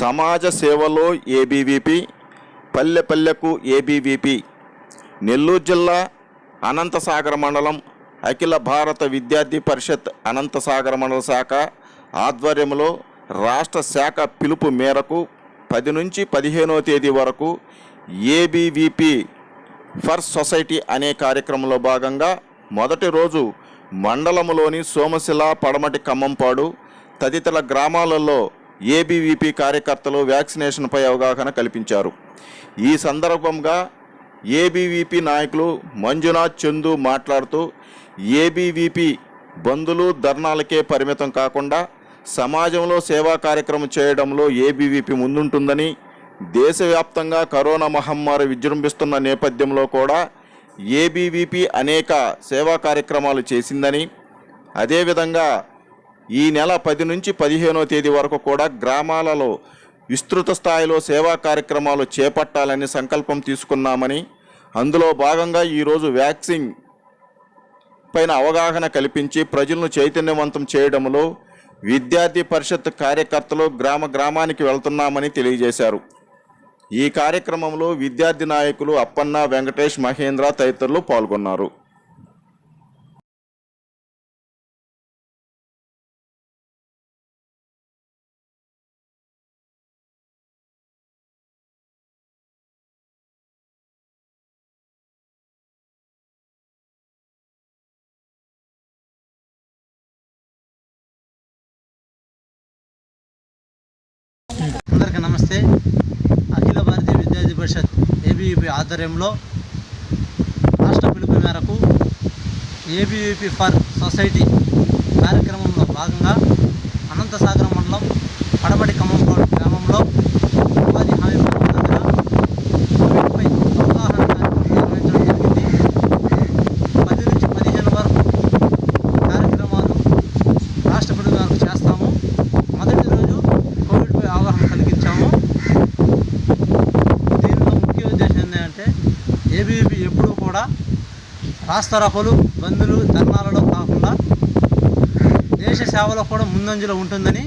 సమాజ సేవలో ఏబీవీపీ పల్లె పల్లెకు ఏబీవీపీ నెల్లూరు జిల్లా అనంతసాగర మండలం అఖిల భారత విద్యార్థి పరిషత్ అనంతసాగర మండల శాఖ ఆధ్వర్యంలో రాష్ట్ర శాఖ పిలుపు మేరకు పది నుంచి పదిహేనవ తేదీ వరకు ఏబీవీపీ ఫర్ సొసైటీ అనే కార్యక్రమంలో భాగంగా మొదటి రోజు మండలంలోని సోమశిల పడమటి ఖమ్మంపాడు తదితర గ్రామాలలో ఏబీవీపీ కార్యకర్తలు వ్యాక్సినేషన్పై అవగాహన కల్పించారు. ఈ సందర్భంగా ఏబీవీపీ నాయకులు మంజునాథ్ చందు మాట్లాడుతూ ఏబీవీపీ బంధులు ధర్నాలకే పరిమితం కాకుండా సమాజంలో సేవా కార్యక్రమం చేయడంలో ఏబీవీపీ ముందుంటుందని దేశవ్యాప్తంగా కరోనా మహమ్మారి విజృంభిస్తున్న నేపథ్యంలో కూడా ఏబీవీపీ అనేక సేవా కార్యక్రమాలు చేసిందని అదేవిధంగా ఈ నెల పది నుంచి పదిహేనో తేదీ వరకు కూడా గ్రామాలలో విస్తృత స్థాయిలో సేవా కార్యక్రమాలు చేపట్టాలని సంకల్పం తీసుకున్నామని అందులో భాగంగా ఈరోజు వ్యాక్సిన్ పైన అవగాహన కల్పించి ప్రజలను చైతన్యవంతం చేయడంలో విద్యార్థి పరిషత్ కార్యకర్తలు గ్రామ గ్రామానికి వెళ్తున్నామని తెలియజేశారు. ఈ కార్యక్రమంలో విద్యార్థి నాయకులు అప్పన్న వెంకటేష్ మహేంద్ర తదితరులు పాల్గొన్నారు. అందరికీ నమస్తే. అఖిల భారతీయ విద్యార్థి పరిషత్ ఏబీవీపీ ఆధ్వర్యంలో రాష్ట్ర పిలుపు మేరకు ఏబీవీపీ ఫర్ సొసైటీ కార్యక్రమంలో భాగంగా అనంతసాగరం మండలం పడమటి ఖమ్మంపాడు గ్రామంలో ఉపాధి హామీ పథకం దగ్గర కోవిడ్పై అవగాహన కార్యక్రమం నిర్వహించడం జరిగింది పది నుంచి పదిహేను వరకు కార్యక్రమాలు రాష్ట్ర పిలుపు మేరకు చేస్తాము మొదటి రోజు కోవిడ్పై అవగాహన కలిగించాము దీనిలో ముఖ్య ఉద్దేశం ఏంటంటే ఏబీవీపీ ఎప్పుడూ కూడా రాస్తారోకలు బంధులు ధర్నాలలో కాకుండా దేశ సేవలో కూడా ముందంజలో ఉంటుందని